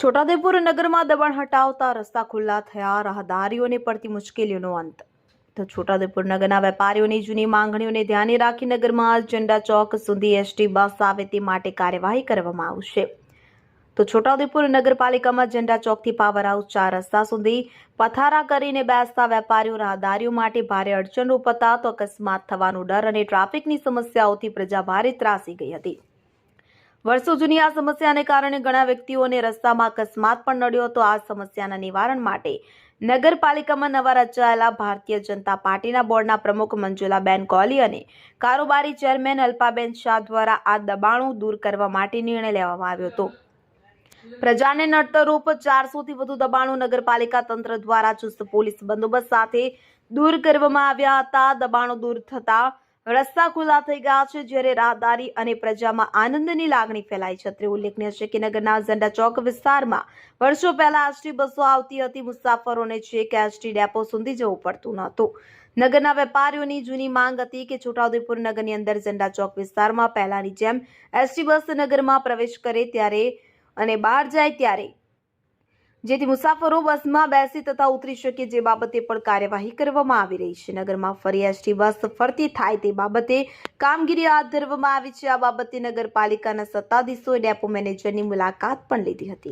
છોટાઉદેપુર નગરમાં દબાણ હટાવતા રસ્તા ખુલ્લા થયા. રાહદારીઓને પડતી મુશ્કેલીઓનો અંત. તો છોટાદેપુર નગરના વેપારીઓની જૂની માંગણીઓને ધ્યાને રાખી નગરમાં ઝંડા ચોક સુધી એસટી બસ આવે તે માટે કાર્યવાહી કરવામાં આવશે. તો છોટાઉદેપુર નગરપાલિકામાં ઝંડા ચોકથી પાવર હાઉસ ચાર રસ્તા સુધી પથારા કરીને બેસતા વેપારીઓ રાહદારીઓ માટે ભારે અડચણરૂપ હતા. તો અકસ્માત થવાનો ડર અને ટ્રાફિકની સમસ્યાઓથી પ્રજા ભારે ત્રાસી ગઈ હતી. વર્ષો જૂની આ સમસ્યાને કારણે ઘણા વ્યક્તિઓને રસ્તામાં અકસ્માત પણ નડ્યો હતો. આ સમસ્યાના નિવારણ માટે નગરપાલિકામાં નવા રચાયેલા ભારતીય જનતા પાર્ટીના બોર્ડના પ્રમુખ મંજુલાબેન કોહલી અને કારોબારી ચેરમેન અલ્પાબેન શાહ દ્વારા આ દબાણો દૂર કરવા માટે નિર્ણય લેવામાં આવ્યો હતો. પ્રજાને નડતરરૂપ ચારસોથી વધુ દબાણો નગરપાલિકા તંત્ર દ્વારા ચુસ્ત પોલીસ બંદોબસ્ત સાથે દૂર કરવામાં આવ્યા હતા. દબાણો દૂર થતા રસ્તા ખુલ્લા થઈ ગયા છે જ્યારે રાહદારી અને પ્રજામાં આનંદની લાગણી ફેલાઈ છે. અત્રે ઉલ્લેખનીય છે કે નગરના ઝંડા ચોક વિસ્તારમાં વર્ષો પહેલા એસટી બસો આવતી હતી. મુસાફરોને છેક એસટી ડેપો સુધી જવું પડતું નહોતું. નગરના વેપારીઓની જૂની માંગ હતી કે છોટાઉદેપુર નગરની અંદર ઝંડા ચોક વિસ્તારમાં પહેલાની જેમ એસટી બસ નગરમાં પ્રવેશ કરે ત્યારે અને બહાર જાય ત્યારે જેથી મુસાફરો બસમાં બેસી તથા ઉતરી શકે જે બાબતે પણ કાર્યવાહી કરવામાં આવી રહી છે. નગરમાં ફરી બસ ફરતી થાય તે બાબતે કામગીરી હાથ ધરવામાં આવી છે. આ બાબતે નગરપાલિકાના સત્તાધીશોએ ડેપો મેનેજરની મુલાકાત પણ લીધી હતી.